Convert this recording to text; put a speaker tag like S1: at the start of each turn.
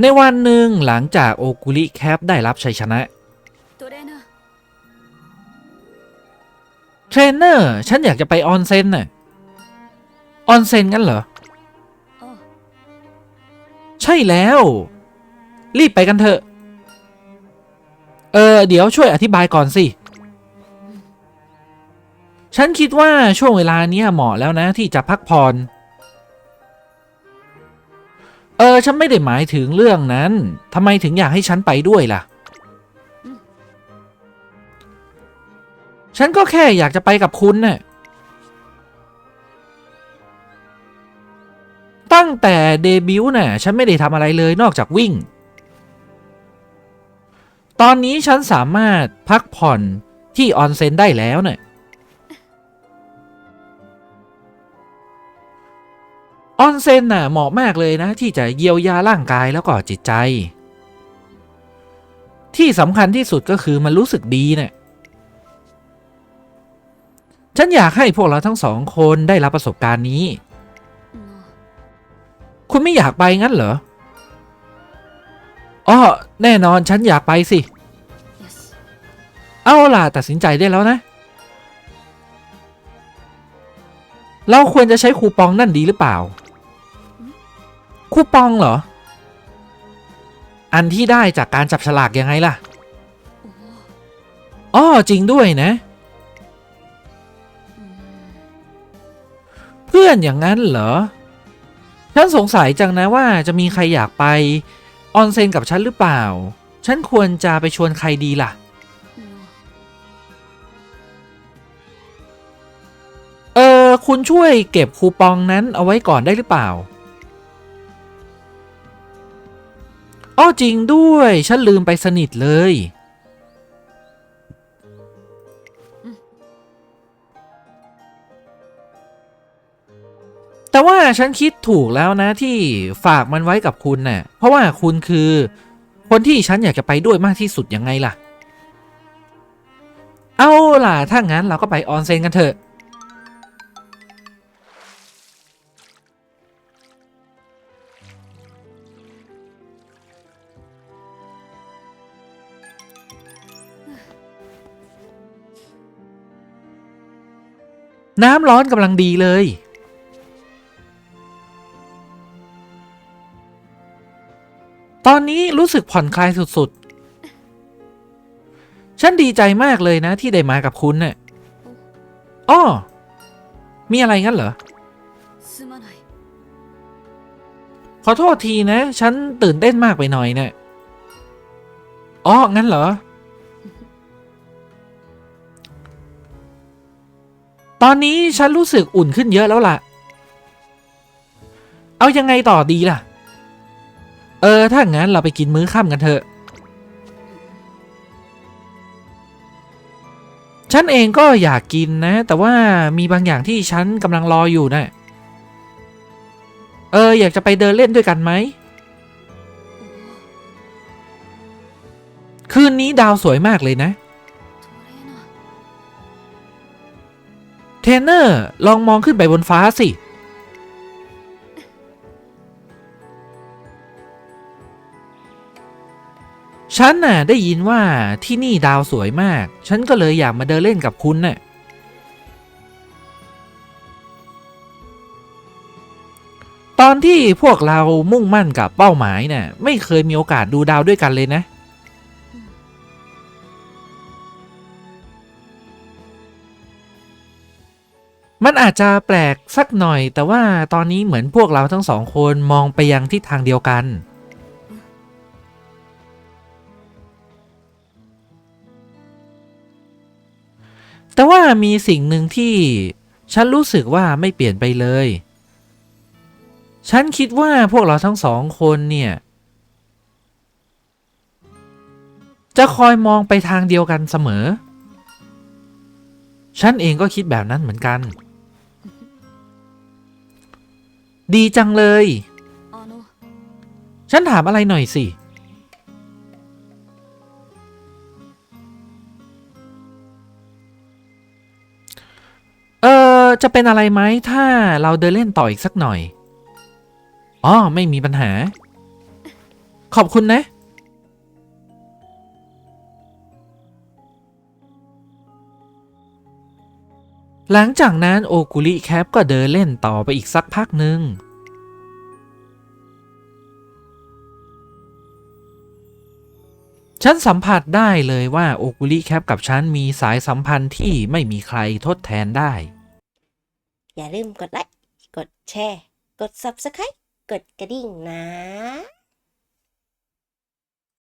S1: ในวันหนึ่งหลังจากโอกุลิแคปได้รับชัยชนะ เทรนเนอร์ ฉันอยากจะไปออนเซ็นน่ะ ออนเซ็นงั้นเหรอ ใช่แล้ว รีบไปกันเถอะ เออ เดี๋ยวช่วยอธิบายก่อนสิ ฉันคิดว่าช่วงเวลานี้เหมาะแล้วนะที่จะพักผ่อน ออฉันไม่ได้หมายถึงเรื่องนั้นทำไมถึงอยากให้ฉันไปด้วยล่ะ ฉันก็แค่อยากจะไปกับคุณน่ะตั้งแต่เดบิวต์น่ะฉันไม่ได้ทำอะไรเลยนอกจากวิ่ง ตอนนี้ฉันสามารถพักผ่อนที่ออนเซ็นได้แล้วน่ะ ออนเซ็นน่ะเหมาะมากเลยนะ ที่จะเยียวยาร่างกายแล้วก็จิตใจ ที่สำคัญที่สุดก็คือมันรู้สึกดีเนะี่ยฉันอยากให้พวกเราทั้งสองคนได้รับประสบการณ์นี้ คุณไม่อยากไปงั้นเหรออ๋อแน่นอนฉันอยากไปสิ เอาล่ะตัดสินใจได้แล้วนะ เราควรจะใช้คูปองนั่นดีหรือเปล่า คูปองเหรอ อันที่ได้จากการจับฉลากยังไงล่ะอ๋อจริงด้วยนะ เพื่อนอย่างนั้นเหรอ ฉันสงสัยจังนะว่าจะมีใครอยากไปออนเซนกับฉันหรือเปล่า ฉันควรจะไปชวนใครดีล่ะ เออคุณช่วยเก็บคูปองนั้นเอาไว้ก่อนได้หรือเปล่า อ้อจริงด้วย ฉันลืมไปสนิทเลย แต่ว่าฉันคิดถูกแล้วนะที่ฝากมันไว้กับคุณน่ะ เพราะว่าคุณคือ คนที่ฉันอยากจะไปด้วยมากที่สุดยังไงล่ะ เอาล่ะ ถ้างั้นเราก็ไปออนเซ็นกันเถอะ น้ำร้อนกำลังดีเลย ตอนนี้รู้สึกผ่อนคลายสุดๆ ฉันดีใจมากเลยนะที่ได้มากับคุณเนะ่ยอ้อ มีอะไรงั้นเหรอ ขอโทษทีนะ ฉันตื่นเต้นมากไปหน่อยเนะี่ยอ๋อ งั้นเหรอ ตอนนี้ฉันรู้สึกอุ่นขึ้นเยอะแล้วล่ะ เอายังไงต่อดีล่ะ เออ ถ้างั้นเราไปกินมื้อค่ำกันเถอะ ฉันเองก็อยากกินนะ แต่ว่ามีบางอย่างที่ฉันกำลังรออยู่น่ะเออ อยากจะไปเดินเล่นด้วยกันไหม คืนนี้ดาวสวยมากเลยนะ เทรนเนอร์ลองมองขึ้นไปบนฟ้าสิ ฉันน่ะได้ยินว่าที่นี่ดาวสวยมาก ฉันก็เลยอยากมาเดินเล่นกับคุณน่ะ ตอนที่พวกเรามุ่งมั่นกับเป้าหมายน่ะไม่เคยมีโอกาสดูดาวด้วยกันเลยนะ มันอาจจะแปลกสักหน่อย แต่ว่าตอนนี้เหมือนพวกเราทั้งสองคนมองไปยังทิศทางเดียวกัน แต่ว่ามีสิ่งหนึ่งที่ฉันรู้สึกว่าไม่เปลี่ยนไปเลย ฉันคิดว่าพวกเราทั้งสองคนเนี่ย จะคอยมองไปทางเดียวกันเสมอ ฉันเองก็คิดแบบนั้นเหมือนกัน ดีจังเลย
S2: あの
S1: ฉันถามอะไรหน่อยสิ เออจะเป็นอะไรไหมถ้าเราเดินเล่นต่ออีกสักหน่อย อ๋อ ไม่มีปัญหา ขอบคุณนะ หลังจากนั้นโอกุลิแคปก็เดินเล่นต่อไปอีกสักพักหนึ่งฉันสัมผัสได้เลยว่าโอกุลิแคปกับฉันมีสายสัมพันธ์ที่ไม่มีใครทดแทนได้
S3: อย่าลืมกดไลค์ กดแชร์ กด Subscribe กดกระดิ่งนะ